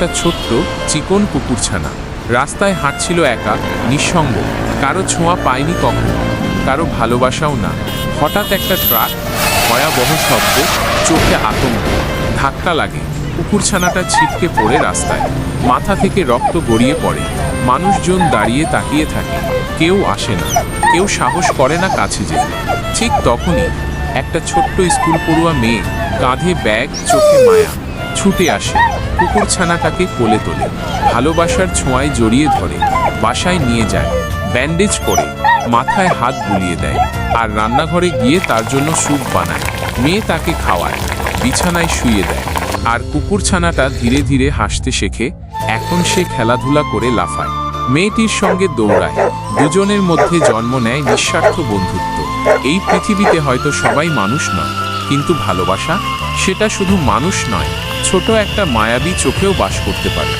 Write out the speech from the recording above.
একটা ছোট্ট চিকন কুকুরছানা। রাস্তায় হাঁটছিল একা, নিঃসঙ্গ। কারও ছোঁয়া পায়নি কখনো, কারও ভালোবাসাও না। হঠাৎ একটা ট্রাক, ভয়াবহ শব্দ, চোখে আতঙ্ক, ধাক্কা লাগে। কুকুরছানাটা ছিটকে পড়ে রাস্তায়। মাথা থেকে রক্ত গড়িয়ে পড়ে। মানুষজন দাঁড়িয়ে তাকিয়ে থাকে। কেউ আসে না। কেউ সাহস করে না কাছে যেতে। ঠিক তখনই একটা ছোট্ট স্কুল পড়ুয়া মেয়ে কাঁধে ব্যাগ, চোখে মায়া। ছুটে আসে। কুকুরছানাটাকে কোলে তোলে। ভালোবাসার ছোঁয়ায় জড়িয়ে ধরে। বাসায় নিয়ে যায়। ব্যান্ডেজ করে। মাথায় হাত বুলিয়ে দেয়। আর রান্নাঘরে গিয়ে তার জন্য স্যুপ বানায়। মেয়ে তাকে খাওয়ায়। বিছানায় শুয়ে দেয়। আর কুকুরছানাটা ধীরে ধীরে হাসতে শেখে। এখন সে খেলাধুলা করে লাফায়। মেয়েটির সঙ্গে দৌড়ায়। দুজনের মধ্যে জন্ম নেয় নিঃস্বার্থ বন্ধুত্ব। এই পৃথিবীতে হয়তো সবাই মানুষ নয়। কিন্তু ভালোবাসা সেটা শুধু মানুষ নয়। ছোট একটা মায়াবী চোখেও বাস করতে পারে।